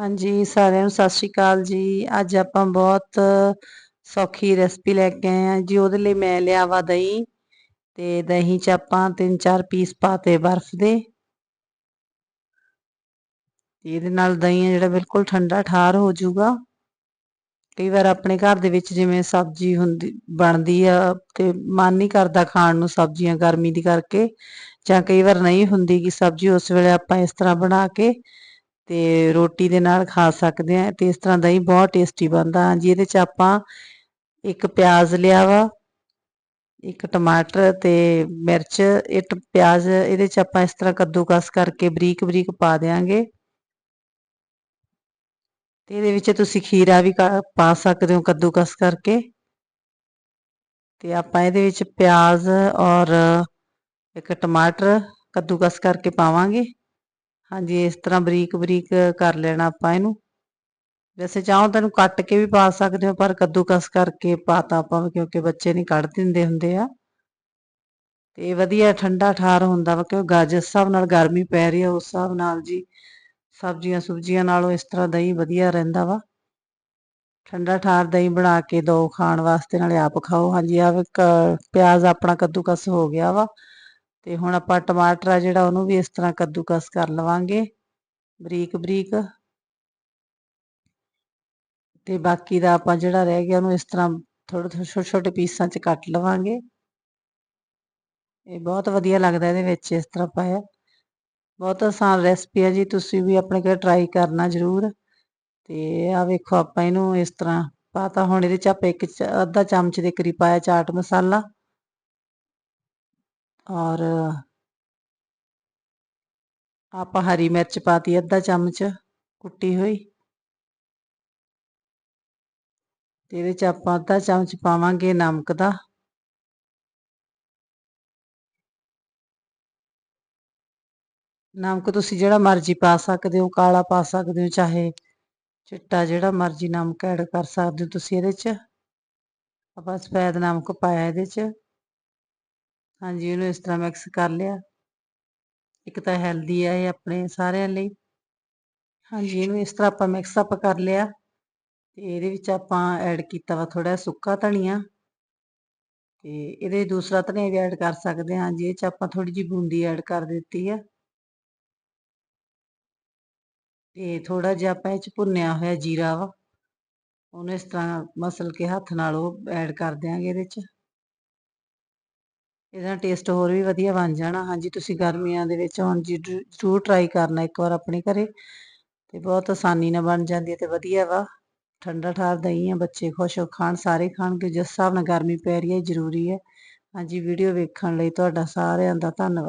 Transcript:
ਹਾਂਜੀ, ਸਾਰਿਆਂ ਨੂੰ ਸਤਿ ਸ਼੍ਰੀ ਅਕਾਲ ਜੀ। ਅੱਜ ਆਪਾਂ ਬਹੁਤ ਸੌਖੀ ਰੈਸਪੀ ਲੈ ਕੇ ਆਏ ਆ ਜੀ, ਉਹਦੇ ਲਈ ਮੈਂ ਲਿਆ ਵਾ ਦਹੀਂ ਤੇ ਦਹੀਂ 'ਚ ਆਪਾਂ ਤਿੰਨ ਚਾਰ ਪੀਸ ਪਾਤੇ ਬਰਫ਼ ਦੇ। ਇਹਦੇ ਨਾਲ ਦਹੀਂ ਜਿਹੜਾ ਬਿਲਕੁਲ ਠੰਡਾ ਠਾਰ ਹੋ ਜਾਊਗਾ। ਕਈ ਵਾਰ ਆਪਣੇ ਘਰ ਦੇ ਵਿੱਚ ਜਿਵੇਂ ਸਬਜ਼ੀ ਹੁੰਦੀ, ਬਣਦੀ ਆ ਤੇ ਮਨ ਨਹੀਂ ਕਰਦਾ ਖਾਣ ਨੂੰ ਸਬਜ਼ੀਆਂ ਗਰਮੀ ਦੀ ਕਰਕੇ ਜਾਂ ਕਈ ਵਾਰ ਨਹੀਂ ਹੁੰਦੀ ਕਿ ਸਬਜ਼ੀ ਉਸ ਵੇਲੇ ਆਪਾਂ ਇਸ ਤਰ੍ਹਾਂ ਬਣਾ ਕੇ ਤੇ ਰੋਟੀ ਦੇ ਨਾਲ ਖਾ ਸਕਦੇ ਆ ਤੇ ਇਸ ਤਰ੍ਹਾਂ ਦਹੀਂ ਬਹੁਤ ਟੇਸਟੀ ਬਣਦਾ। ਹਾਂਜੀ, ਇਹਦੇ ਚ ਆਪਾਂ ਇੱਕ ਪਿਆਜ਼ ਲਿਆ ਵਾ, ਇੱਕ ਟਮਾਟਰ ਤੇ ਮਿਰਚ ਇੱਕ ਪਿਆਜ਼ ਇਹਦੇ ਚ ਆਪਾਂ ਇਸ ਤਰ੍ਹਾਂ ਕੱਦੂਕਸ ਕਰਕੇ ਬਰੀਕ ਬਰੀਕ ਪਾ ਦੇਾਂਗੇ ਤੇ ਇਹਦੇ ਵਿੱਚ ਤੁਸੀਂ ਖੀਰਾ ਵੀ ਪਾ ਸਕਦੇ ਹੋ ਕੱਦੂਕਸ ਕਰਕੇ। ਤੇ ਆਪਾਂ ਇਹਦੇ ਵਿੱਚ ਪਿਆਜ਼ ਔਰ ਇੱਕ ਟਮਾਟਰ ਕੱਦੂਕਸ ਕਰਕੇ ਪਾਵਾਂਗੇ। ਹਾਂਜੀ, ਇਸ ਤਰ੍ਹਾਂ ਬਰੀਕ ਬਰੀਕ ਕਰ ਲੈਣਾ ਆਪਾਂ ਇਹਨੂੰ। ਵੈਸੇ ਚਾਹੋ ਤੈਨੂੰ ਕੱਟ ਕੇ ਵੀ ਪਾ ਸਕਦੇ ਹੋ, ਪਰ ਕੱਦੂਕਸ ਕਰਕੇ ਪਾਤਾ ਆਪਾਂ ਕਿਉਂਕਿ ਬੱਚੇ ਨਹੀਂ ਕੱਢ ਦਿੰਦੇ ਹੁੰਦੇ ਆ। ਤੇ ਵਧੀਆ ਠੰਡਾ ਠਾਰ ਹੁੰਦਾ ਵਾ ਕਿਉਂ ਗਾਜਰ ਹਿਸਾਬ ਨਾਲ ਗਰਮੀ ਪੈ ਰਹੀ ਆ, ਉਸ ਹਿਸਾਬ ਨਾਲ ਜੀ ਸਬਜ਼ੀਆਂ ਸੁਬਜ਼ੀਆਂ ਨਾਲੋਂ ਇਸ ਤਰ੍ਹਾਂ ਦਹੀਂ ਵਧੀਆ ਰਹਿੰਦਾ ਵਾ। ਠੰਡਾ ਠਾਰ ਦਹੀਂ ਬਣਾ ਕੇ ਦੋ ਖਾਣ ਵਾਸਤੇ, ਨਾਲੇ ਆਪ ਖਾਓ। ਹਾਂਜੀ ਆ ਪਿਆਜ਼ ਆਪਣਾ ਕੱਦੂਕਸ ਹੋ ਗਿਆ ਵਾ। ਤੇ ਹੁਣ ਆਪਾਂ ਟਮਾਟਰ ਆ ਜਿਹੜਾ ਉਹਨੂੰ ਵੀ ਇਸ ਤਰ੍ਹਾਂ ਕੱਦੂਕਸ ਕਰ ਲਵਾਂਗੇ, ਬਰੀਕ ਬਰੀਕ। ਤੇ ਬਾਕੀ ਦਾ ਆਪਾਂ ਜਿਹੜਾ ਰਹਿ ਗਿਆ ਉਹਨੂੰ ਇਸ ਤਰ੍ਹਾਂ ਥੋੜੇ ਛੋਟੇ ਛੋਟੇ ਪੀਸਾਂ 'ਚ ਕੱਟ ਲਵਾਂਗੇ। ਇਹ ਬਹੁਤ ਵਧੀਆ ਲੱਗਦਾ ਇਹਦੇ ਵਿੱਚ ਇਸ ਤਰ੍ਹਾਂ ਪਾਇਆ। ਬਹੁਤ ਆਸਾਨ ਰੈਸਪੀ ਹੈ ਜੀ, ਤੁਸੀਂ ਵੀ ਆਪਣੇ ਘਰ ਟਰਾਈ ਕਰਨਾ ਜ਼ਰੂਰ। ਤੇ ਆ ਵੇਖੋ ਆਪਾਂ ਇਹਨੂੰ ਇਸ ਤਰ੍ਹਾਂ ਪਾਤਾ, ਹੁਣ ਇਹਦੇ 'ਚ ਆਪਾਂ ਇੱਕ ਅੱਧਾ ਚਮਚ ਦੇ ਕਰੀਬ ਪਾਇਆ ਚਾਟ ਮਸਾਲਾ। ਔਰ ਆਪਾਂ ਹਰੀ ਮਿਰਚ ਪਾਤੀ ਅੱਧਾ ਚਮਚ ਕੁੱਟੀ ਹੋਈ। ਤੇ ਇਹਦੇ ਚ ਆਪਾਂ ਅੱਧਾ ਚਮਚ ਪਾਵਾਂਗੇ ਨਮਕ ਦਾ। ਨਮਕ ਤੁਸੀਂ ਜਿਹੜਾ ਮਰਜ਼ੀ ਪਾ ਸਕਦੇ ਹੋ, ਕਾਲਾ ਪਾ ਸਕਦੇ ਹੋ, ਚਾਹੇ ਚਿੱਟਾ ਜਿਹੜਾ ਮਰਜ਼ੀ ਨਮਕ ਐਡ ਕਰ ਸਕਦੇ ਹੋ ਤੁਸੀਂ ਇਹਦੇ 'ਚ। ਆਪਾਂ ਸਫੈਦ ਨਮਕ ਪਾਇਆ ਇਹਦੇ 'ਚ। ਹਾਂਜੀ ਇਹਨੂੰ ਇਸ ਤਰ੍ਹਾਂ ਮਿਕਸ ਕਰ ਲਿਆ। ਇੱਕ ਤਾਂ ਹੈਲਦੀ ਆ ਇਹ ਆਪਣੇ ਸਾਰਿਆਂ ਲਈ। ਹਾਂਜੀ, ਇਹਨੂੰ ਇਸ ਤਰ੍ਹਾਂ ਆਪਾਂ ਮਿਕਸ ਅਪ ਕਰ ਲਿਆ। ਤੇ ਇਹਦੇ ਵਿੱਚ ਆਪਾਂ ਐਡ ਕੀਤਾ ਵਾ ਥੋੜਾ ਸੁੱਕਾ ਧਨੀਆ। ਤੇ ਇਹਦੇ ਦੂਸਰਾ ਧਨੀਆ ਵੀ ਐਡ ਕਰ ਸਕਦੇ ਹਾਂ। ਜੀ ਇਹ ਚ ਆਪਾਂ ਥੋੜੀ ਜੀ ਬੂੰਦੀ ਐਡ ਕਰ ਦਿੱਤੀ ਆ। ਤੇ ਥੋੜਾ ਜਿਹਾ ਆਪਾਂ ਇਹ ਚ ਭੁੰਨਿਆ ਹੋਇਆ ਜੀਰਾ ਵਾ। ਉਹਨੂੰ ਇਸ ਤਰ੍ਹਾਂ ਮਸਲ ਕੇ ਹੱਥ ਨਾਲ ਉਹ ਐਡ ਕਰ ਦਿਆਂਗੇ ਇਹਦੇ ਚ। ਇਹਦਾ ਟੇਸਟ ਹੋਰ ਵੀ ਵਧੀਆ ਬਣ ਜਾਣਾ। ਹਾਂਜੀ, ਤੁਸੀਂ ਗਰਮੀਆਂ ਦੇ ਵਿੱਚ ਹੁਣ ਜੀ ਜ਼ਰੂਰ ਟਰਾਈ ਕਰਨਾ ਇੱਕ ਵਾਰ ਆਪਣੇ ਘਰੇ। ਤੇ ਬਹੁਤ ਆਸਾਨੀ ਨਾਲ ਬਣ ਜਾਂਦੀ ਹੈ ਤੇ ਵਧੀਆ ਵਾ। ਠੰਡਾ ਠਾਰ ਦਹੀਂ ਆ, ਬੱਚੇ ਖੁਸ਼ ਹੋ ਖਾਣ, ਸਾਰੇ ਖਾਣ ਕਿ ਜਿਸ ਹਿਸਾਬ ਨਾਲ ਗਰਮੀ ਪੈ ਰਹੀ ਹੈ ਜ਼ਰੂਰੀ ਹੈ। ਹਾਂਜੀ ਵੀਡੀਓ ਵੇਖਣ ਲਈ ਤੁਹਾਡਾ ਸਾਰਿਆਂ ਦਾ ਧੰਨਵਾਦ।